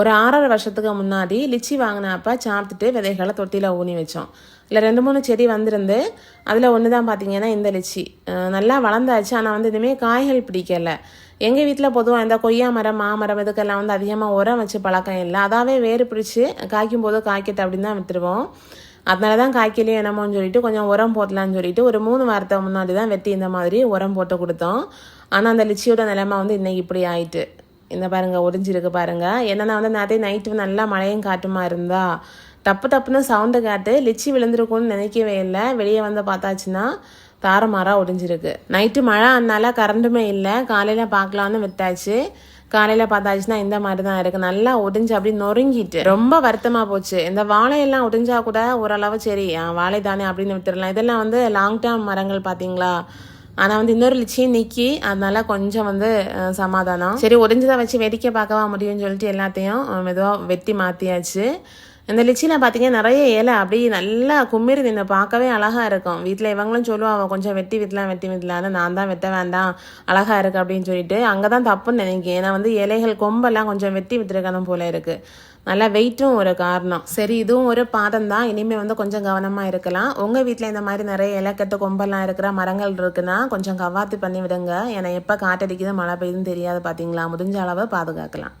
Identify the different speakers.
Speaker 1: ஒரு ஆறரை வருஷத்துக்கு முன்னாடி லிச்சி வாங்கினப்ப சாப்பிட்டுட்டு விதைகளை தொட்டியில் ஊனி வச்சோம். இல்லை ரெண்டு மூணு செடி வந்திருந்து அதில் ஒன்று தான் பார்த்தீங்கன்னா இந்த லிச்சி. நல்லா வளர்ந்தாச்சு. ஆனால் வந்து இதுவுமே காய்கள் பிடிக்கலை. எங்கள் வீட்டில் பொதுவாக இந்த கொய்யா மரம் மாமரம் இதுக்கெல்லாம் வந்து அதிகமாக உரம் வச்சு பழக்கம் இல்லை. அதாவே வேறு பிடிச்சி காய்க்கும் போது காய்க்கிட்டு அப்படின்னு தான் விற்றுருவோம் அதனால தான் காய்க்கலையும் என்னமோன்னு சொல்லிட்டு கொஞ்சம் உரம் போடலான்னு சொல்லிட்டு ஒரு மூணு வாரத்தை முன்னாடி தான் வெட்டி இந்த மாதிரி உரம் போட்டு கொடுத்தோம். ஆனால் அந்த லிச்சியோட நிலைமை வந்து இன்னைக்கு இப்படி ஆயிட்டு. இந்த பாருங்க ஒடிஞ்சிருக்கு பாருங்க. என்னென்னா வந்து நேரத்தை நைட்டு நல்லா மழையும் காட்டுமா இருந்தா டப்பு டப்புன்னு சவுண்டு காட்டு லிச்சி விழுந்திருக்கும்னு நினைக்கவே இல்லை. வெளியே வந்து பார்த்தாச்சுன்னா தாரமாராக ஒடிஞ்சிருக்கு. நைட்டு மழை அதனால கரண்ட்டுமே இல்லை. காலையில் பார்க்கலான்னு விட்டாச்சு. காலையில் பார்த்தாச்சுன்னா இந்த மாதிரி தான் இருக்குது நல்லா ஒடிஞ்சு அப்படி நொறுங்கிட்டு. ரொம்ப வருத்தமாக போச்சு. இந்த வாழையெல்லாம் ஒடிஞ்சா கூட ஓரளவு சரி வாழை தானே அப்படின்னு விட்டுடலாம் இதெல்லாம் வந்து லாங் டேர்ம் மரங்கள் பார்த்தீங்களா? ஆனால் வந்து இன்னொரு லிச்சியும் நிற்கி அதனால கொஞ்சம் வந்து சமாதானம். சரி ஒடிஞ்சதை வச்சு வேடிக்கை பார்க்கவா முடியும்னு சொல்லிட்டு எல்லாத்தையும் மெதுவாக வெட்டி மாற்றியாச்சு இந்த லிச்சியில் பார்த்தீங்கன்னா நிறைய இலை அப்படியே நல்லா கும்மிரி நின்று பார்க்கவே அழகாக இருக்கும். வீட்டில் இவங்களும் சொல்லுவாங்க கொஞ்சம் வெட்டி விடலாம் வெட்டி விடலான்னு. நான் தான் வெட்ட வேண்டாம். அழகாக இருக்குது அப்படின்னு சொல்லிட்டு. அங்கே தான் தப்புன்னு நினைக்கிறேன். ஏன்னா வந்து இலைகள் கொம்பெல்லாம் கொஞ்சம் வெட்டி விட்டுருக்கணும் போல இருக்குது நல்லா வெயிட்டும் ஒரு காரணம். சரி இதுவும் ஒரு பாதம் தான். இனிமேல் வந்து கொஞ்சம் கவனமாக இருக்கலாம். உங்கள் வீட்டில் இந்த மாதிரி நிறைய இலக்கட்டு கொம்பெல்லாம் இருக்கிற மரங்கள் இருக்குன்னா கொஞ்சம் கவாத்து பண்ணி விடுங்க. ஏன்னா எப்போ காட்டடிக்குது மழை பெய்யுதுன்னு தெரியாது பார்த்தீங்களா முடிஞ்ச அளவு பாதுகாக்கலாம்.